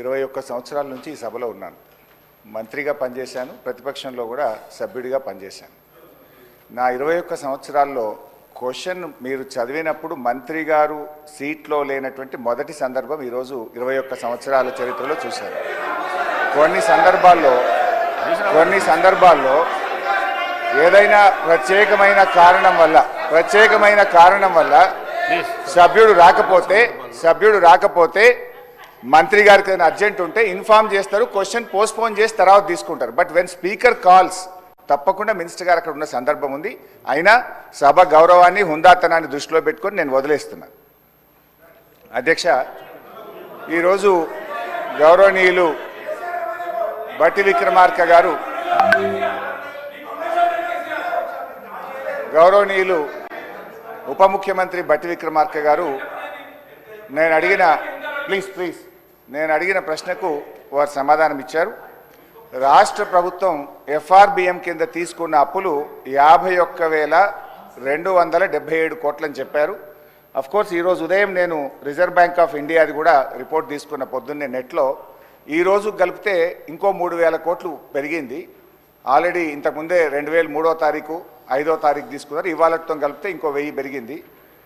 ఇరవై ఒక్క సంవత్సరాల నుంచి ఈ సభలో ఉన్నాను. మంత్రిగా పనిచేశాను ప్రతిపక్షంలో కూడా సభ్యుడిగా పనిచేశాను. నా ఇరవై ఒక్క సంవత్సరాల్లో క్వశ్చన్ మీరు చదివినప్పుడు మంత్రి గారు సీట్లో లేనటువంటి మొదటి సందర్భం ఈరోజు ఇరవై ఒక్క సంవత్సరాల చరిత్రలో చూశాను. కొన్ని సందర్భాల్లో కొన్ని సందర్భాల్లో ఏదైనా ప్రత్యేకమైన కారణం వల్ల ప్రత్యేకమైన కారణం వల్ల సభ్యుడు రాకపోతే సభ్యుడు రాకపోతే మంత్రి గారికి ఏదైనా అర్జెంట్ ఉంటే ఇన్ఫార్మ్ చేస్తారు క్వశ్చన్ పోస్ట్పోన్ చేసి తర్వాత తీసుకుంటారు. బట్ వెన్ స్పీకర్ కాల్స్ తప్పకుండా మినిస్టర్ గారు అక్కడ ఉన్న సందర్భం ఉంది. అయినా సభ గౌరవాన్ని హుందాతనాన్ని దృష్టిలో పెట్టుకొని నేను వదిలేస్తున్నాను అధ్యక్ష ఈరోజు గౌరవనీయులు బట్టి విక్రమార్క గారు గౌరవనీయులు ఉప ముఖ్యమంత్రి బట్టి విక్రమార్క గారు నేను అడిగిన ప్లీజ్ ప్లీజ్ నేను అడిగిన ప్రశ్నకు వారు సమాధానం ఇచ్చారు. రాష్ట్ర ప్రభుత్వం ఎఫ్ఆర్బిఎం కింద తీసుకున్న అప్పులు యాభై ఒక్క వేల రెండు వందల డెబ్బై ఏడు కోట్లని చెప్పారు. అఫ్కోర్స్ ఈరోజు ఉదయం నేను రిజర్వ్ బ్యాంక్ ఆఫ్ ఇండియాది కూడా రిపోర్ట్ తీసుకున్న పొద్దున్నే నెట్లో ఈరోజు కలిపితే ఇంకో మూడు వేల కోట్లు పెరిగింది. ఆల్రెడీ ఇంతకుముందే రెండు వేల మూడో తారీఖు ఐదో తారీఖు తీసుకున్నారు. ఇవాళతో కలిపితే ఇంకో వెయ్యి పెరిగింది.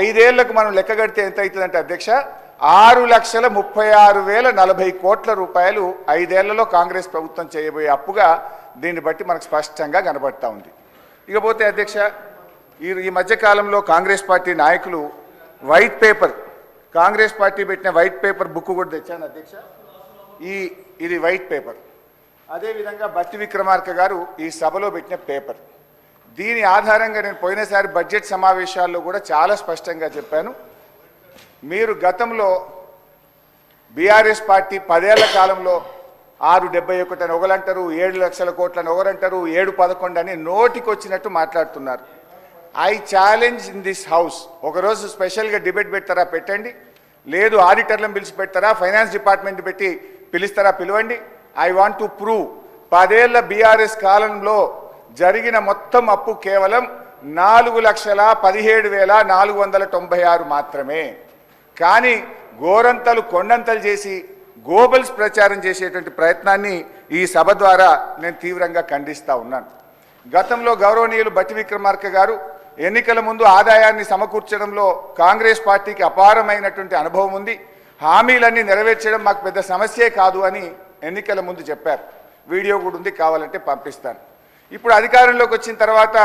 ఐదేళ్ళకు మనం లెక్క కడితే ఎంత అవుతుందంటే అధ్యక్ష ఆరు లక్షల ముప్పై ఆరు వేల నలభై కోట్ల రూపాయలు ఐదేళ్ళలో కాంగ్రెస్ ప్రభుత్వం చేయబోయే అప్పుగా దీన్ని బట్టి మనకు స్పష్టంగా కనబడతా ఉంది. ఇకపోతే అధ్యక్ష ఈ ఈ మధ్యకాలంలో కాంగ్రెస్ పార్టీ నాయకులు వైట్ పేపర్ కాంగ్రెస్ పార్టీ పెట్టిన వైట్ పేపర్ బుక్ కూడా తెచ్చాను అధ్యక్ష. ఈ ఇది వైట్ పేపర్. అదేవిధంగా బట్టి విక్రమార్క గారు ఈ సభలో పెట్టిన పేపర్. దీని ఆధారంగా నేను పోయినసారి బడ్జెట్ సమావేశాల్లో కూడా చాలా స్పష్టంగా చెప్పాను. మీరు గతంలో బీఆర్ఎస్ పార్టీ పదేళ్ళ కాలంలో ఆరు డెబ్బై ఒకటి అని ఒకరంటారు ఏడు లక్షల కోట్లని ఒకరంటారు ఏడు పదకొండు అని నోటికొచ్చినట్టు మాట్లాడుతున్నారు. I challenge in this house. ఒకరోజు స్పెషల్గా డిబేట్ పెడతారా పెట్టండి. లేదు ఆడిటర్లను పిలిచి పెడతారా ఫైనాన్స్ డిపార్ట్మెంట్ పెట్టి పిలుస్తారా పిలవండి. I want to prove. పదేళ్ళ బీఆర్ఎస్ కాలంలో జరిగిన మొత్తం అప్పు కేవలం నాలుగు లక్షల పదిహేడు వేల నాలుగు వందల తొంభై ఆరు మాత్రమే. కానీ గోరంతలు కొండంతలు చేసి గోబల్స్ ప్రచారం చేసేటువంటి ప్రయత్నాన్ని ఈ సభ ద్వారా నేను తీవ్రంగా ఖండిస్తూ ఉన్నాను. గతంలో గౌరవనీయులు బట్టి విక్రమార్క గారు ఎన్నికల ముందు ఆదాయాన్ని సమకూర్చడంలో కాంగ్రెస్ పార్టీకి అపారమైనటువంటి అనుభవం ఉంది. హామీలన్నీ నెరవేర్చడం మాకు పెద్ద సమస్యే కాదు అని ఎన్నికల ముందు చెప్పారు. వీడియో కూడా ఉంది కావాలంటే పంపిస్తాను. ఇప్పుడు అధికారంలోకి వచ్చిన తర్వాత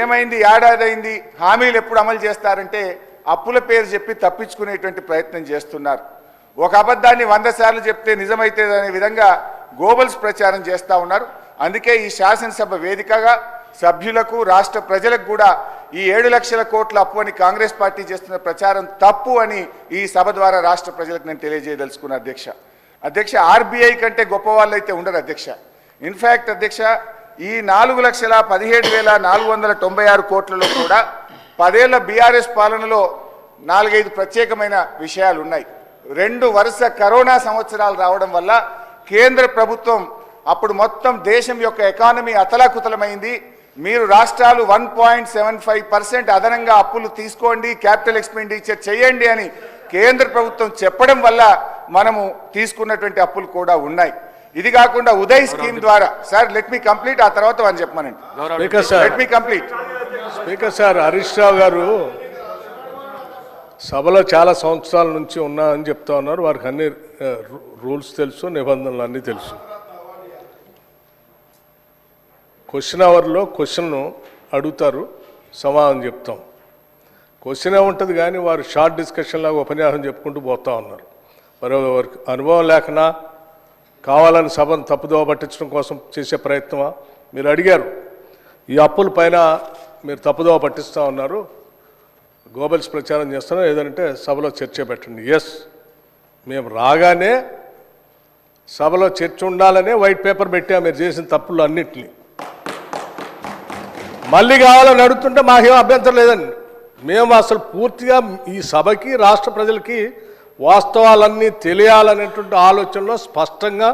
ఏమైంది ఏడాది అయింది హామీలు ఎప్పుడు అమలు చేస్తారంటే అప్పుల పేరు చెప్పి తప్పించుకునేటువంటి ప్రయత్నం చేస్తున్నారు. ఒక అబద్ధాన్ని వంద సార్లు చెప్తే నిజమైతే అనే విధంగా గోబల్స్ ప్రచారం చేస్తూ ఉన్నారు. అందుకే ఈ శాసనసభ వేదికగా సభ్యులకు రాష్ట్ర ప్రజలకు కూడా ఈ ఏడు లక్షల కోట్ల అప్పు అని కాంగ్రెస్ పార్టీ చేస్తున్న ప్రచారం తప్పు అని ఈ సభ ద్వారా రాష్ట్ర ప్రజలకు నేను తెలియజేయదలుచుకున్న అధ్యక్ష. అధ్యక్ష ఆర్బీఐ కంటే గొప్ప వాళ్ళు అయితే ఉండరు అధ్యక్ష. ఇన్ఫ్యాక్ట్ అధ్యక్ష ఈ నాలుగు లక్షల పదిహేడు వేల నాలుగు వందల తొంభై ఆరు కోట్లలో కూడా పదేళ్ళ బీఆర్ఎస్ పాలనలో నాలుగైదు ప్రత్యేకమైన విషయాలు ఉన్నాయి రెండు వరుస కరోనా సంవత్సరాలు రావడం వల్ల కేంద్ర ప్రభుత్వం అప్పుడు మొత్తం దేశం యొక్క ఎకానమీ అతలాకుతలమైంది. మీరు రాష్ట్రాలు one point seven five percent అదనంగా అప్పులు తీసుకోండి క్యాపిటల్ ఎక్స్పెండిచర్ చేయండి అని కేంద్ర ప్రభుత్వం చెప్పడం వల్ల మనము తీసుకున్నటువంటి అప్పులు కూడా ఉన్నాయి. ఇది కాకుండా ఉదయ్ స్కీమ్ ద్వారా. సార్ లెట్ మీ కంప్లీట్ ఆ తర్వాత అని చెప్పమనండి. Speaker sir. Let me complete speaker sir Harish Rao garu సభలో చాలా సంవత్సరాల నుంచి ఉన్నా అని చెప్తా ఉన్నారు. వారికి అన్ని రూల్స్ తెలుసు నిబంధనలు అన్నీ తెలుసు. క్వశ్చన్ అవర్లో క్వశ్చన్ అడుగుతారు సమాధానం చెప్తాం. క్వశ్చన్ ఉంటుంది కానీ వారు షార్ట్ డిస్కషన్ లాగా ఉపన్యాసం చెప్పుకుంటూ పోతా ఉన్నారు. మరి వారికి అనుభవం లేకనా కావాలని సభను తప్పుదోవ పట్టించడం కోసం చేసే ప్రయత్నమా? మీరు అడిగారు. ఈ అప్పుల పైన మీరు తప్పుదోవ పట్టిస్తూ ఉన్నారు. గోబల్స్ ప్రచారం చేస్తున్నారు ఏదంటే సభలో చర్చ పెట్టండి. ఎస్ మేము రాగానే సభలో చర్చ ఉండాలనే వైట్ పేపర్ పెట్టా మీరు చేసిన తప్పులు అన్నింటినీ. మళ్ళీ కావాలని అడుగుతుంటే మాకేం అభ్యంతరం లేదండి. మేము అసలు పూర్తిగా ఈ సభకి రాష్ట్ర ప్రజలకి వాస్తవాలన్నీ తెలియాలనేటువంటి ఆలోచనలో స్పష్టంగా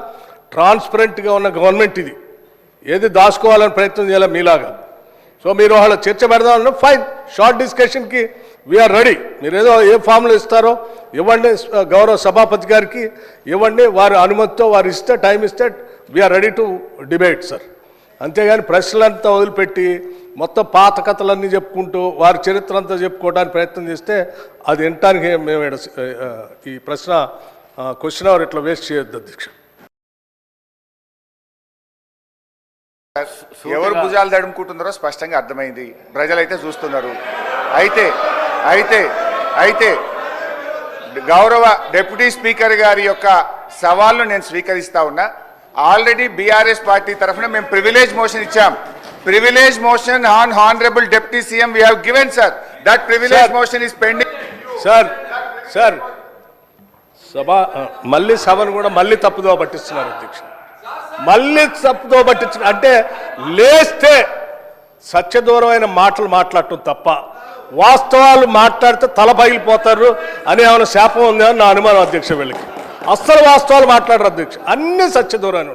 ట్రాన్స్పరెంట్గా ఉన్న గవర్నమెంట్ ఇది. ఏది దాచుకోవాలని ప్రయత్నం చేయాలి మీలాగా? సో మీరు వాళ్ళ చర్చ పెడదామన్నా ఫైన్ షార్ట్ డిస్కషన్కి వీఆర్ రెడీ మీరు ఏదో ఏ ఫామ్లో ఇస్తారో ఇవ్వండి గౌరవ సభాపతి గారికి ఇవ్వండి వారి అనుమతితో వారు ఇస్తే టైం ఇస్తే we're ready to debate sir అంతేగాని ప్రశ్నలంతా వదిలిపెట్టి మొత్తం పాత కథలన్నీ చెప్పుకుంటూ వారి చరిత్ర అంతా చెప్పుకోవడానికి ప్రయత్నం చేస్తే అది వినటానికి మేము ఈ ప్రశ్న క్వశ్చన్ అవర్ ఇట్లా వేస్ట్ చేయొద్దు అధ్యక్ష. ఎవరు భుజాలు తడుముకుంటున్నారో స్పష్టంగా అర్థమైంది. ప్రజలైతే చూస్తున్నారు. అయితే అయితే అయితే గౌరవ డెప్యూటీ స్పీకర్ గారి యొక్క సవాల్ను నేను స్వీకరిస్తా ఉన్నా. ఆల్రెడీ బీఆర్ఎస్ పార్టీ తరఫున మేము ప్రివిలేజ్ మోషన్ ఇచ్చాం. Privilege motion on honourable deputy CM we have given sir that privilege. Motion is pending sir sir సభ మళ్ళీ సభను కూడా మళ్ళీ తప్పుదో పట్టిస్తున్నారు అధ్యక్ష మళ్ళీ తప్పుదో పట్టించిన అంటే లేస్తే సత్యదూరమైన మాటలు మాట్లాడటం తప్ప వాస్తవాలు మాట్లాడితే తల పగిలిపోతారు అని ఏమైనా శాపం ఉందా అని నా అనుమానం అధ్యక్ష వీళ్ళకి. అస్సలు వాస్తవాలు మాట్లాడరు అధ్యక్ష. అన్ని సత్యదూరాన్ని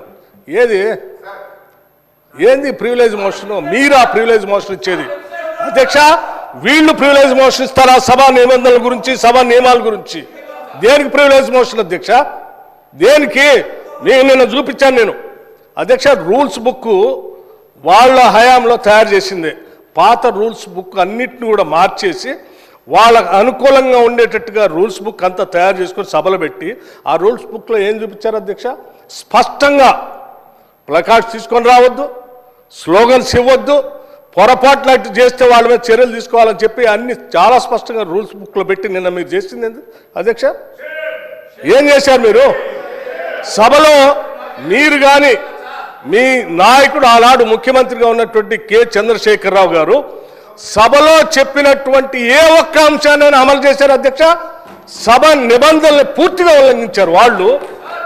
ఏది? ఏంది ప్రివిలేజ్ మోషన్? మీరు ఆ ప్రివిలేజ్ మోషన్ ఇచ్చేది. అధ్యక్ష వీళ్ళు ప్రివిలేజ్ మోషన్ ఇస్తారా? సభా నిబంధనల గురించి సభా నియమాల గురించి. దేనికి ప్రివిలేజ్ మోషన్ అధ్యక్ష? దేనికి? నేను నిన్న చూపించాను నేను. అధ్యక్ష రూల్స్ బుక్ వాళ్ళ హయాంలో తయారు చేసింది. పాత రూల్స్ బుక్ అన్నిటిని కూడా మార్చేసి వాళ్ళకు అనుకూలంగా ఉండేటట్టుగా రూల్స్ బుక్ అంతా తయారు చేసుకొని సభలు పెట్టి ఆ రూల్స్ బుక్లో ఏం చూపించారు అధ్యక్ష? స్పష్టంగా ప్లకార్డ్స్ తీసుకొని రావద్దు స్లోగన్స్ ఇవ్వద్దు పొరపాట్లు అటు చేస్తే వాళ్ళ మీద చర్యలు తీసుకోవాలని చెప్పి అన్ని చాలా స్పష్టంగా రూల్స్ బుక్లో పెట్టి నిన్న మీరు చేసింది అధ్యక్ష? ఏం చేశారు మీరు? సభలో మీరు కానీ మీ నాయకుడు ఆనాడు ముఖ్యమంత్రిగా ఉన్నటువంటి కె. చంద్రశేఖరరావు గారు సభలో చెప్పినటువంటి ఏ ఒక్క అంశాన్ని అమలు చేశారు అధ్యక్ష? సభ నిబంధనలు పూర్తిగా ఉల్లంఘించారు వాళ్ళు.